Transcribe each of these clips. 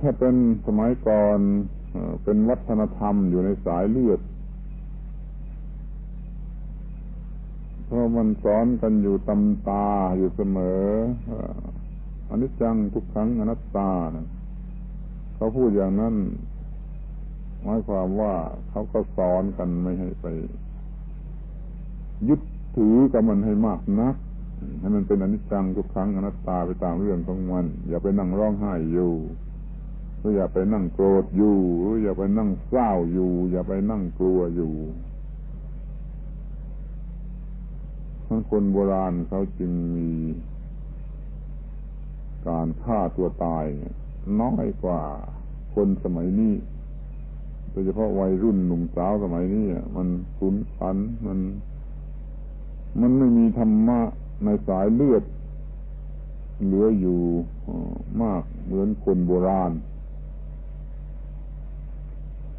ถ้าเป็นสมัยก่อนเป็นวัฒนธรรมอยู่ในสายเลือดเพราะมันสอนกันอยู่ตำตาอยู่เสมออนิจจังทุกครั้งอนัตตาเขาพูดอย่างนั้นหมายความว่าเขาก็สอนกันไม่ให้ไป ยึดถือกับมันให้มากนักให้มันเป็นอนิจจังทุกครั้งอนัตตาไปตามเรื่องของมัน อย่าไปนั่งร้องไห้อยู่ อย่าไปนั่งโกรธอยู่ อย่าไปนั่งเศร้าอยู่ อย่าไปนั่งกลัวอยู่ทั้งคนโบราณเขาจึงมีการฆ่าตัวตาย น้อยกว่าคนสมัยนี้ โดยเฉพาะวัยรุ่นหนุ่มสาวสมัยนี้มันขุนขันมัน มันไม่มีธรรมะในสายเลือดเหลืออยู่มากเหมือนคนโบราณ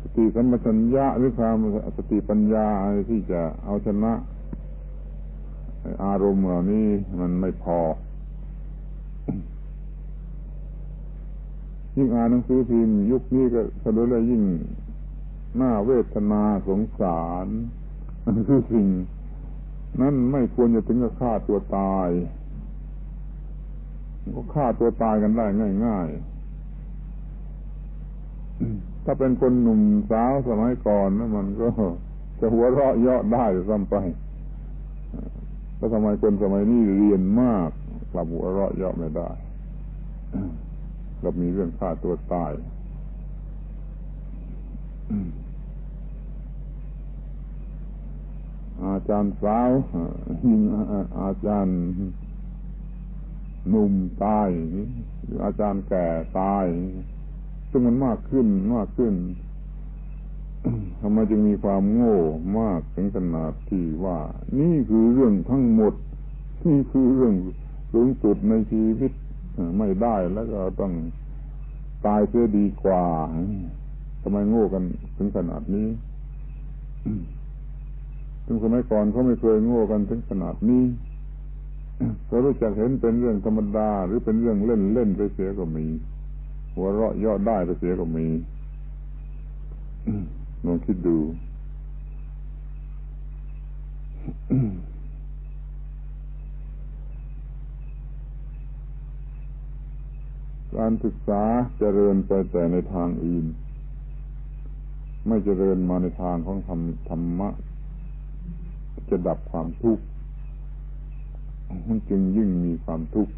สติสัมปชัญญะหรือความสติปัญญาที่จะเอาชนะ อารมณ์เหล่านี้มันไม่พอ ยิ่งอ่านหนังสือพิมพ์ยุคนี้ก็สะดุดเลยยิ่งหน้าเวทนาสงสารมันคือสิ่ง นั้นไม่ควรจะถึงกับฆ่าตัวตาย ก็ฆ่าตัวตายกันได้ง่ายๆ ถ้าเป็นคนหนุ่มสาวสมัยก่อนนะมันก็จะหัวเราะเยาะได้ซ้ำไปแต่ทำไมคนสมัยนี้เรียนมากกลับหัวเราะเยาะไม่ได้เรามีเรื่องฆ่าตัวตายอาจารย์สาวยิงอาจารย์หนุ่มตายหรืออาจารย์แก่ตาย ซึ่งมันมากขึ้นมากขึ้นทำไมจึงมีความโง่มากถึงขนาดที่ว่า นี่คือเรื่องทั้งหมด นี่คือเรื่องสูงสุดในชีวิตไม่ได้แล้วก็ต้องตายเสียดีกว่าทำไมโง่กันถึงขนาดนี้ถึงสมัยก่อนเขาไม่เคยโง่กันถึงขนาดนี้เขารู้จักเห็นเป็นเรื่องธรรมดา หรือเป็นเรื่องเล่นเล่นไปเสียก็มี หัวเราะยอดได้ไปเสียก็มีลองคิดดูการศึกษาเจริญไปแต่ในทางอื่น ไม่เจริญมาในทางของธรรมธรรมะ จะดับความทุกข์มันจึงยิ่งมีความทุกข์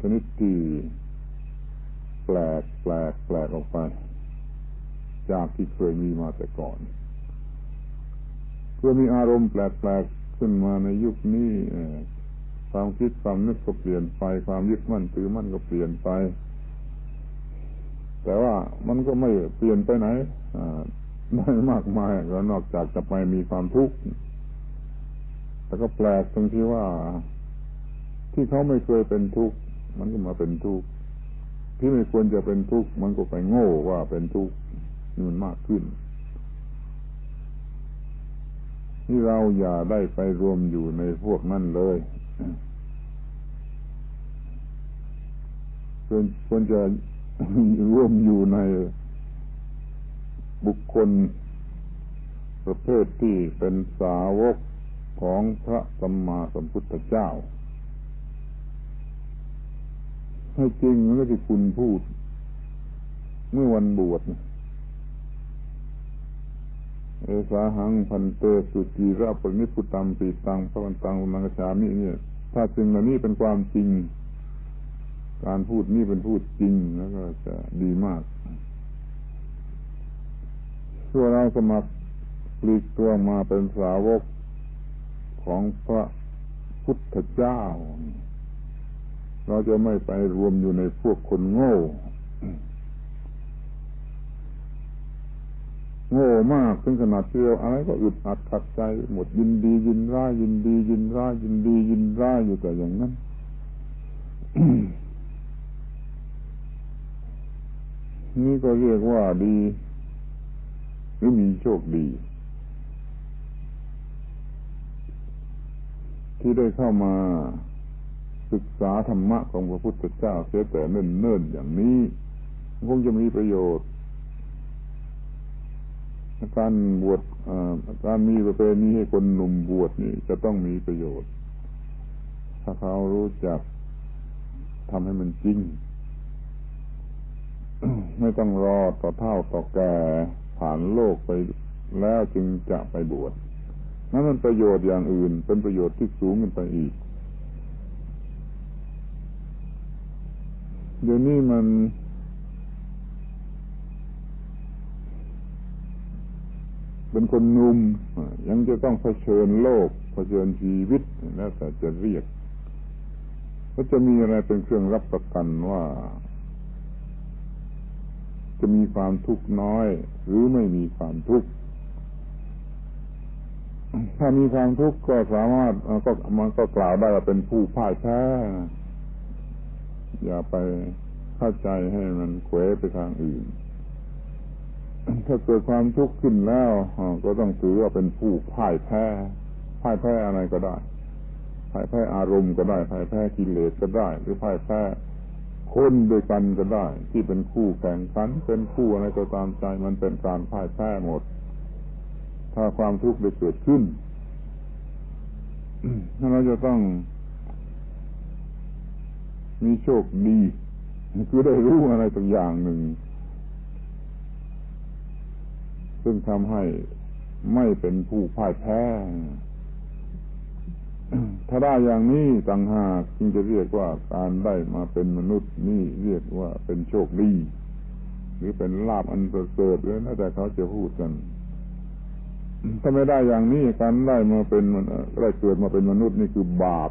ชนิดที่แปลกแปลกแปลกออกไป จากที่เคยมีมาแต่ก่อนเพื่อมีอารมณ์แปลกๆขึ้นมาในยุคนี้ความคิดความนึกก็เปลี่ยนไป ความยึดมั่นถือมั่นก็เปลี่ยนไป แต่ว่ามันก็ไม่เปลี่ยนไปไหนได้มากมายก็นอกจากจะไปมีความทุกข์แต่ก็แปลกตรงที่ว่า ที่เขาไม่เคยเป็นทุกข์มันก็มาเป็นทุกข์ที่ไม่ควรจะเป็นทุกข์มันก็ไปโง่ว่าเป็นทุกข์นี่มันมากขึ้นที่เราอย่าได้ไปรวมอยู่ในพวกนั้นเลยควรควรจะร่วมอยู่ในบุคคล ประเภทที่เป็นสาวกของพระสัมมาสัมพุทธเจ้า ให้จริงมันก็ที่คุณพูด เมื่อวันบวชเอสาหังพันเตสุจีระปนิพุตัมปีตังพระวันตังมังกชามิเนี่ย ถ้าจริงเหล่านี้เป็นความจริง การพูดนี่เป็นพูดจริงแล้วก็จะดีมากส่วนเราสมัครปลีกตัวมาเป็นสาวกของพระพุทธเจ้า เราจะไม่ไปรวมอยู่ในพวกคนโง่ โง่มากถึงขนาดเที่ยวอะไรก็อึดอัดขัดใจ หมดยินดียินร้ายยินดี ยินร้ายยินดี ยินร้ายอยู่แต่อย่างนั้นนี่ก็เรียกว่าดี หรือมีโชคดี ที่ได้เข้ามา ศึกษาธรรมะของพระพุทธเจ้าเสียแต่เนิ่นๆอย่างนี้คงจะมีประโยชน์ การบวชการมีประเพณีให้คนหนุ่มบวชนี่จะต้องมีประโยชน์ ถ้าเขารู้จักทำให้มันจริง ไม่ต้องรอต่อเท่าต่อแก่ผ่านโลกไปแล้วจึงจะไปบวชนั้นมันประโยชน์อย่างอื่น เป็นประโยชน์ที่สูงขึ้นไปอีก เดี๋ยวนี้มัน เป็นคนหนุ่มยังจะต้องเผชิญโลก เผชิญชีวิตแล้วแต่จะเรียกก็จะมีอะไรเป็นเครื่องรับประกันว่า จะมีความทุกข์น้อย หรือไม่มีความทุกข์ถ้ามีความทุกข์ก็สามารถก็มันก็กล่าวได้ว่าเป็นผู้พ่ายแพ้ อย่าไปเข้าใจให้มันเขวไปทางอื่น ถ้าเกิดความทุกข์ขึ้นแล้ว ก็ต้องถือว่าเป็นผู้พ่ายแพ้ พ่ายแพ้อะไรก็ได้ พ่ายแพ้อารมณ์ก็ได้ พ่ายแพ้กิเลสก็ได้ หรือพ่ายแพ้คนด้วยกันก็ได้ ที่เป็นคู่แข่งขัน เป็นคู่อะไรก็ตามใจมันเป็นการพ่ายแพ้หมด ถ้าความทุกข์ได้เกิดขึ้นเราจะต้อง มีโชคดี คือได้รู้อะไรสักอย่างหนึ่ง ซึ่งทำให้ไม่เป็นผู้พ่ายแพ้ ถ้าได้อย่างนี้ต่างหากจึงจะเรียกว่าการได้มาเป็นมนุษย์นี่เรียกว่าเป็นโชคดี หรือเป็นลาบอันประเสริฐเลยนะแต่เขาจะพูดกันถ้าไม่ได้อย่างนี้การได้มาเป็นได้เกิดมาเป็นมนุษย์นี่คือบาป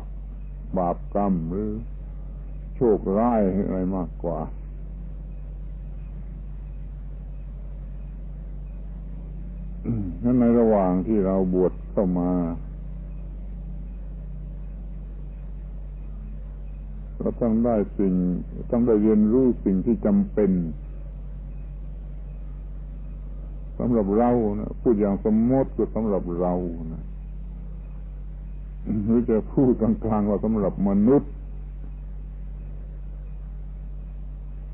บาปกรรมหรือ โชคร้ายอะไรมากกว่า นั้นในระหว่างที่เราบวชเข้ามา เราต้องได้สิ่ง ต้องได้เรียนรู้สิ่งที่จำเป็นสำหรับเรานะพูดอย่างสมมติก็สำหรับเรานะหรือจะพูดกลางๆว่าสำหรับมนุษย์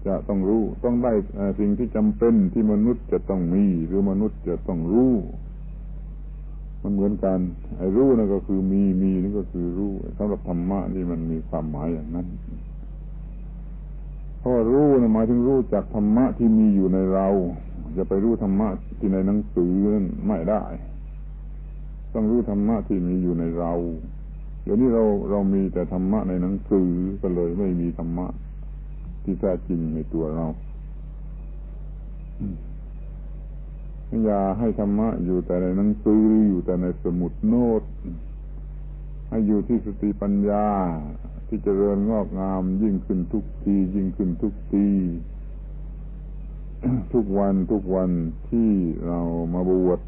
จะต้องรู้ ต้องได้สิ่งที่จำเป็นที่มนุษย์จะต้องมี หรือมนุษย์จะต้องรู้ มันเหมือนกันไอ้รู้นั่นก็คือมีมีนี่ก็คือรู้สำหรับธรรมะนี่มันมีความหมายอย่างนั้นเพราะรู้นะหมายถึงรู้จากธรรมะที่มีอยู่ในเรา จะไปรู้ธรรมะที่ในหนังสือนั้นไม่ได้ ต้องรู้ธรรมะที่มีอยู่ในเรา เดี๋ยวนี้เราเรามีแต่ธรรมะในหนังสือก็เลยไม่มีธรรมะ ที่แท้จริงในตัวเราอย่าให้ธรรมะอยู่แต่ในหนังสืออยู่แต่ในสมุดโน้ตให้อยู่ที่สติปัญญา ที่จเจริญงอกงาม ยิ่งขึ้นทุกที ยิ่งขึ้นทุกที ทุกวันทุกวันที่เรามาบวช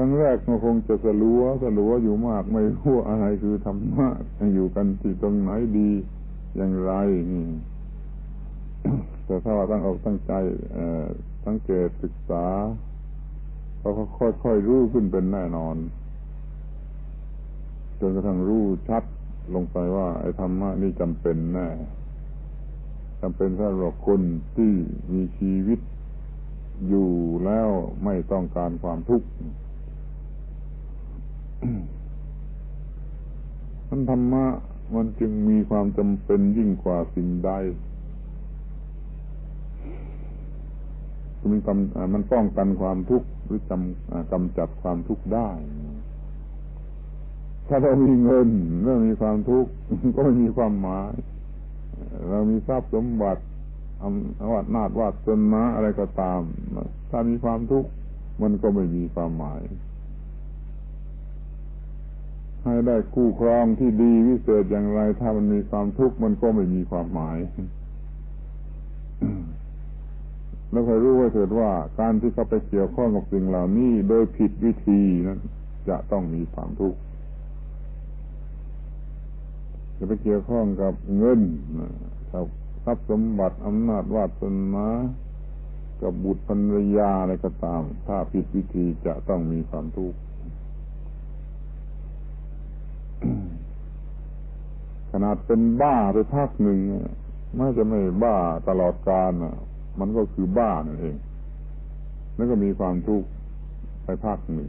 รั้งแรกมันคงจะสลัวสลัวอยู่มากไม่รู้อะไรคือธรรมะอยู่กันที่ตรงไหนดีอย่างไรนี่แต่ถ้าว่าตั้งอกตั้งใจสังเกตศึกษาเขาค่อยๆรู้ขึ้นเป็นแน่นอน จนกระทั่งรู้ชัดลงไปว่า ไอ้ธรรมะนี่จำเป็นแน่จำเป็นสำหรับคนที่มีชีวิตอยู่แล้วไม่ต้องการความทุกข์ มันธรรมะมันจึงมีความจำเป็นยิ่งกว่าสิ่งใดมันกำมันป้องกันความทุกข์หรือจำกำจัดความทุกข์ได้ ถ้าเรามีเงินเรามีความทุกข์ก็ไม่มีความหมาย เรามีทรัพย์สมบัติอำนาจนาดวาสนาอะไรก็ตาม ถ้ามีความทุกข์มันก็ไม่มีความหมาย ให้ได้คู่ครองที่ดีวิเศษอย่างไร ถ้ามันมีความทุกข์มันก็ไม่มีความหมาย แล้วใคอยรู้ไว้เถิดว่าการที่เขาไปเกี่ยวข้องกับสิ่งเหล่านี้ โดยผิดวิธีนั้นจะต้องมีความทุกข์จะไปเกี่ยวข้องกับเงินกับทรัพย์สมบัติอำนาจวาสนากับบุตรภรรยาอะไรก็ตาม ถ้าผิดวิธีจะต้องมีความทุกข์ ขนาดเป็นบ้าไปภาคหนึ่งไม่จะไม่บ้าตลอดกาลมันก็คือบ้านั่นเอง แล้วก็มีความทุกข์ไปภาคหนึ่ง